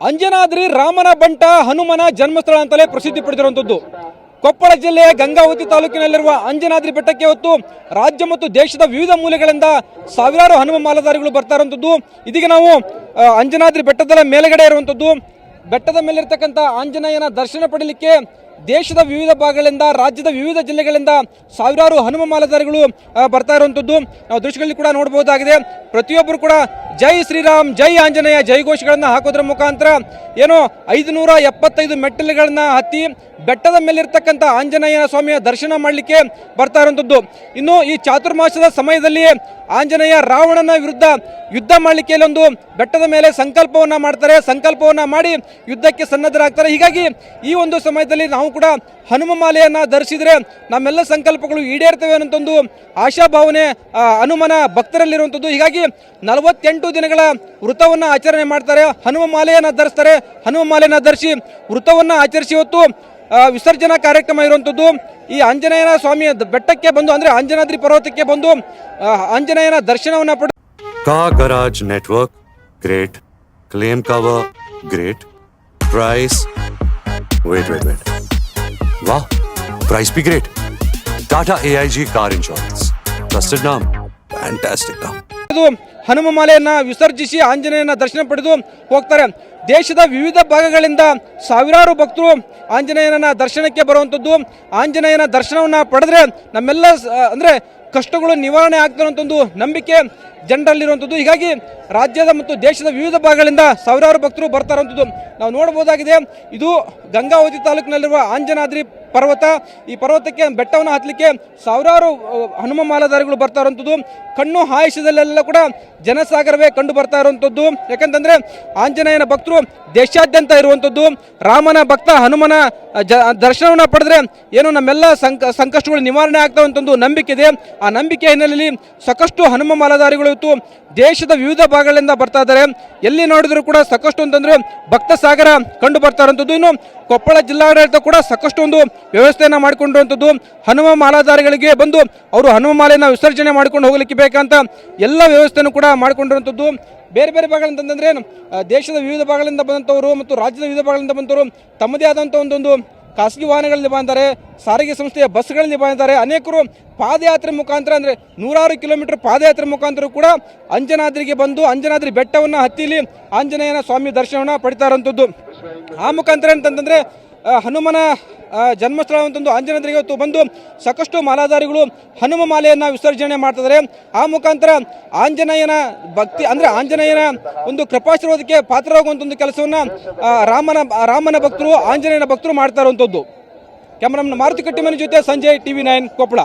ಅಂಜನಾದ್ರಿ ರಾಮನ ಬಂಟ ಹನುಮನ ಜನ್ಮಸ್ಥಳ ಅಂತಲೇ ಪ್ರಸಿದ್ಧಿ ಪಡೆದಿರುವಂಥದ್ದು. ಕೊಪ್ಪಳ ಜಿಲ್ಲೆಯ ಗಂಗಾವತಿ ತಾಲೂಕಿನಲ್ಲಿರುವ ಅಂಜನಾದ್ರಿ ಬೆಟ್ಟಕ್ಕೆ ಹೊತ್ತು ರಾಜ್ಯ ಮತ್ತು ದೇಶದ ವಿವಿಧ ಮೂಲೆಗಳಿಂದ ಸಾವಿರಾರು ಹನುಮ ಮಾಲಧಾರಿಗಳು ಬರ್ತಾ ಇರುವಂಥದ್ದು. ಇದೀಗ ನಾವು ಅಂಜನಾದ್ರಿ ಬೆಟ್ಟದ ಮೇಲೆಗಡೆ ಇರುವಂಥದ್ದು. ಬೆಟ್ಟದ ಮೇಲಿರ್ತಕ್ಕಂಥ ಆಂಜನೇಯನ ದರ್ಶನ ಪಡೆಯಲಿಕ್ಕೆ ದೇಶದ ವಿವಿಧ ಭಾಗಗಳಿಂದ, ರಾಜ್ಯದ ವಿವಿಧ ಜಿಲ್ಲೆಗಳಿಂದ ಸಾವಿರಾರು ಹನುಮ ಮಾಲಧಾರಿಗಳು ಬರ್ತಾ ಇರುವಂಥದ್ದು. ನಾವು ದೃಶ್ಯಗಳಲ್ಲಿ ಕೂಡ ನೋಡಬಹುದಾಗಿದೆ. ಪ್ರತಿಯೊಬ್ಬರು ಕೂಡ ಜೈ ಶ್ರೀರಾಮ್, ಜೈ ಆಂಜನೇಯ, ಜೈ ಘೋಷಗಳನ್ನು ಹಾಕೋದ್ರ ಮುಖಾಂತರ ಏನು ಐದುನೂರ ಎಪ್ಪತ್ತೈದು ಮೆಟ್ಟಲುಗಳನ್ನ ಹತ್ತಿ ಬೆಟ್ಟದ ಮೇಲಿರ್ತಕ್ಕಂಥ ಆಂಜನೇಯ ಸ್ವಾಮಿಯ ದರ್ಶನ ಮಾಡಲಿಕ್ಕೆ ಬರ್ತಾ ಇರುವಂಥದ್ದು ಇನ್ನು ಈ ಚಾತುರ್ಮಾಸದ ಸಮಯದಲ್ಲಿ ಆಂಜನೇಯ ರಾವಣನ ವಿರುದ್ಧ ಯುದ್ಧ ಮಾಡಲಿಕ್ಕೆ ಇಲ್ಲೊಂದು ಬೆಟ್ಟದ ಮೇಲೆ ಸಂಕಲ್ಪವನ್ನು ಮಾಡ್ತಾರೆ. ಸಂಕಲ್ಪವನ್ನು ಮಾಡಿ ಯುದ್ಧಕ್ಕೆ ಸನ್ನದ್ಧರಾಗ್ತಾರೆ. ಹೀಗಾಗಿ ಈ ಒಂದು ಸಮಯದಲ್ಲಿ ನಾವು ಕೂಡ ಹನುಮ ಮಾಲೆಯನ್ನು ಧರಿಸಿದರೆ ನಮ್ಮೆಲ್ಲ ಸಂಕಲ್ಪಗಳು ಈಡೇರ್ತವೆ ಅನ್ನೋಂಥದ್ದು ಆಶಾಭಾವನೆ ಹನುಮನ ಭಕ್ತರಲ್ಲಿರುವಂಥದ್ದು. ಹೀಗಾಗಿ ನಲವತ್ತೆಂಟು ದಿನಗಳ ವೃತವನ್ನ ಆಚರಣೆ ಮಾಡ್ತಾರೆ. ಹನುಮ ಮಾಲೆಯನ್ನ ಧರಿಸ್ತಾರೆ. ಹನುಮ ಮಾಲೆಯನ್ನ ಧರಿಸಿ ವೃತವನ್ನ ಆಚರಿಸಿ ಇವತ್ತು ವಿಸರ್ಜನಾ ಕಾರ್ಯಕ್ರಮ ಇರುವಂಥದ್ದು ಈ ಆಂಜನೇಯನ ಸ್ವಾಮಿಯ ಬೆಟ್ಟಕ್ಕೆ ಬಂದು, ಅಂದ್ರೆ ಆಂಜನಾದ್ರಿ ಪರ್ವತಕ್ಕೆ ಬಂದು ಆಂಜನೇಯನ ದರ್ಶನವನ್ನ ಪಡೆದು ಕಾಗರಾಜ್ network, great. Claim cover, great. Price, wait wait wait. ವಾ price be great. Tata A I G car insurance. Trusted name. Fantastic ಇದು ಹನುಮ ಮಾಲೆಯನ್ನ ವಿಸರ್ಜಿಸಿ ಆಂಜನೇಯನ ದರ್ಶನ ಪಡೆದು ಹೋಗ್ತಾರೆ. ದೇಶದ ವಿವಿಧ ಭಾಗಗಳಿಂದ ಸಾವಿರಾರು ಭಕ್ತರು ಆಂಜನೇಯನ ದರ್ಶನಕ್ಕೆ ಬರುವಂಥದ್ದು ಆಂಜನೇಯನ ದರ್ಶನವನ್ನ ಪಡೆದ್ರೆ ನಮ್ಮೆಲ್ಲ ಅಂದರೆ ಕಷ್ಟಗಳು ನಿವಾರಣೆ ಆಗ್ತಾರೆ ಅಂತ ಒಂದು ನಂಬಿಕೆ ಜನರಲ್ಲಿರುವಂಥದ್ದು ಹೀಗಾಗಿ ರಾಜ್ಯದ ಮತ್ತು ದೇಶದ ವಿವಿಧ ಭಾಗಗಳಿಂದ ಸಾವಿರಾರು ಭಕ್ತರು ಬರ್ತಾ ಇರುವಂಥದ್ದು ನಾವು ನೋಡಬಹುದಾಗಿದೆ, ಇದು ಗಂಗಾವತಿ ತಾಲೂಕಿನಲ್ಲಿರುವ ಆಂಜನಾದ್ರಿ ಪರ್ವತ, ಈ ಪರ್ವತಕ್ಕೆ ಬೆಟ್ಟವನ್ನು ಹತ್ತಲಿಕ್ಕೆ ಸಾವಿರಾರು ಹನುಮ ಮಾಲಾಧಾರಿಗಳು ಬರ್ತಾ ಇರುವಂಥದ್ದು ಕಣ್ಣು ಹಾಯಿಸದಲ್ಲೆಲ್ಲ ಕೂಡ ಜನಸಾಗರವೇ ಕಂಡು ಬರ್ತಾ ಇರುವಂಥದ್ದು ಯಾಕಂತಂದರೆ ಆಂಜನೇಯನ ಭಕ್ತರು ದೇಶಾದ್ಯಂತ ಇರುವಂಥದ್ದು ರಾಮನ ಭಕ್ತ ಹನುಮನ ಜ, ದರ್ಶನವನ್ನು ಪಡೆದ್ರೆ ಏನು ನಮ್ಮೆಲ್ಲ ಸಂಕ, ಸಂಕಷ್ಟಗಳು ನಿವಾರಣೆ ಆಗ್ತಾವಂಥದ್ದು ನಂಬಿಕೆ ಇದೆ. ಆ ನಂಬಿಕೆ ಹಿನ್ನೆಲೆಯಲ್ಲಿ ಸಾಕಷ್ಟು ಹನುಮ ಮಾಲಾಧಾರಿಗಳು ಇವತ್ತು ದೇಶದ ವಿವಿಧ ಭಾಗಗಳಿಂದ ಬರ್ತಾ ಇದ್ದಾರೆ. ಎಲ್ಲಿ ನೋಡಿದ್ರು ಕೂಡ ಸಾಕಷ್ಟು ಅಂತಂದ್ರೆ ಭಕ್ತ ಸಾಗರ ಕಂಡು ಬರ್ತಾ ಇರುವಂಥದ್ದು ಇನ್ನು ಕೊಪ್ಪಳ ಜಿಲ್ಲಾಡಳಿತ ಕೂಡ ಸಾಕಷ್ಟು ಒಂದು ವ್ಯವಸ್ಥೆಯನ್ನ ಮಾಡಿಕೊಂಡಿರುವಂಥದ್ದು ಹನುಮ ಮಾಲಾಧಾರಿಗಳಿಗೆ ಬಂದು ಅವರು ಹನುಮ ಮಾಲೆಯನ್ನು ವಿಸರ್ಜನೆ ಮಾಡ್ಕೊಂಡು ಹೋಗಲಿಕ್ಕೆ ಬೇಕಂತ ಎಲ್ಲ ವ್ಯವಸ್ಥೆಯನ್ನು ಕೂಡ ಮಾಡಿಕೊಂಡಿರುವಂಥದ್ದು. ಬೇರೆ ಬೇರೆ ಭಾಗಗಳಂತಂದರೆ ದೇಶದ ವಿವಿಧ ಭಾಗಗಳಿಂದ ಬಂದಂಥವರು ಮತ್ತು ರಾಜ್ಯದ ವಿವಿಧ ಭಾಗಗಳಿಂದ ಬಂದವರು ತಮ್ಮದೇ ಆದಂಥ ಒಂದೊಂದು ಖಾಸಗಿ ವಾಹನಗಳಲ್ಲಿ ಬಂದರೆ ಸಾರಿಗೆ ಸಂಸ್ಥೆಯ ಬಸ್ಗಳಲ್ಲಿ ಬಂದಿದ್ದಾರೆ ಅನೇಕರು ಪಾದಯಾತ್ರೆ ಮುಖಾಂತರ ಅಂದರೆ ನೂರಾರು ಕಿಲೋಮೀಟರ್ ಪಾದಯಾತ್ರೆ ಮುಖಾಂತರ ಕೂಡ ಅಂಜನಾದ್ರಿಗೆ ಬಂದು ಅಂಜನಾದ್ರಿ ಬೆಟ್ಟವನ್ನು ಹತ್ತಿಲಿ ಆಂಜನೇಯನ ಸ್ವಾಮಿ ದರ್ಶನವನ್ನು ಪಡಿತಾ ಇರೋಂಥದ್ದು ಆ ಮುಖಾಂತರ ಅಂತಂತಂದರೆ ಹನುಮನ ಜನ್ಮಸ್ಥಳ ಅಂತಂದು ಆಂಜನೇಯರಿಗೆ ಇವತ್ತು ಬಂದು ಸಾಕಷ್ಟು ಮಾಲಾಧಾರಿಗಳು ಹನುಮ ಮಾಲೆಯನ್ನು ವಿಸರ್ಜನೆ ಮಾಡ್ತಿದ್ದಾರೆ ಆ ಮುಖಾಂತರ ಆಂಜನೇಯನ ಭಕ್ತಿ, ಅಂದರೆ ಆಂಜನೇಯನ ಒಂದು ಕೃಪಾಶೀರ್ವಾದಕ್ಕೆ ಒಂದು ಕೆಲಸವನ್ನು ರಾಮನ ರಾಮನ ಭಕ್ತರು, ಆಂಜನೇಯನ ಭಕ್ತರು ಮಾಡ್ತಾ ಇರುವಂಥದ್ದು ಕ್ಯಾಮರಾಮನ್ ಮಾರುತಿ ಕಟ್ಟಿಮನಿ ಜೊತೆ ಸಂಜಯ್ ಟಿವಿ ನೈನ್ ಕೊಪ್ಪಳ.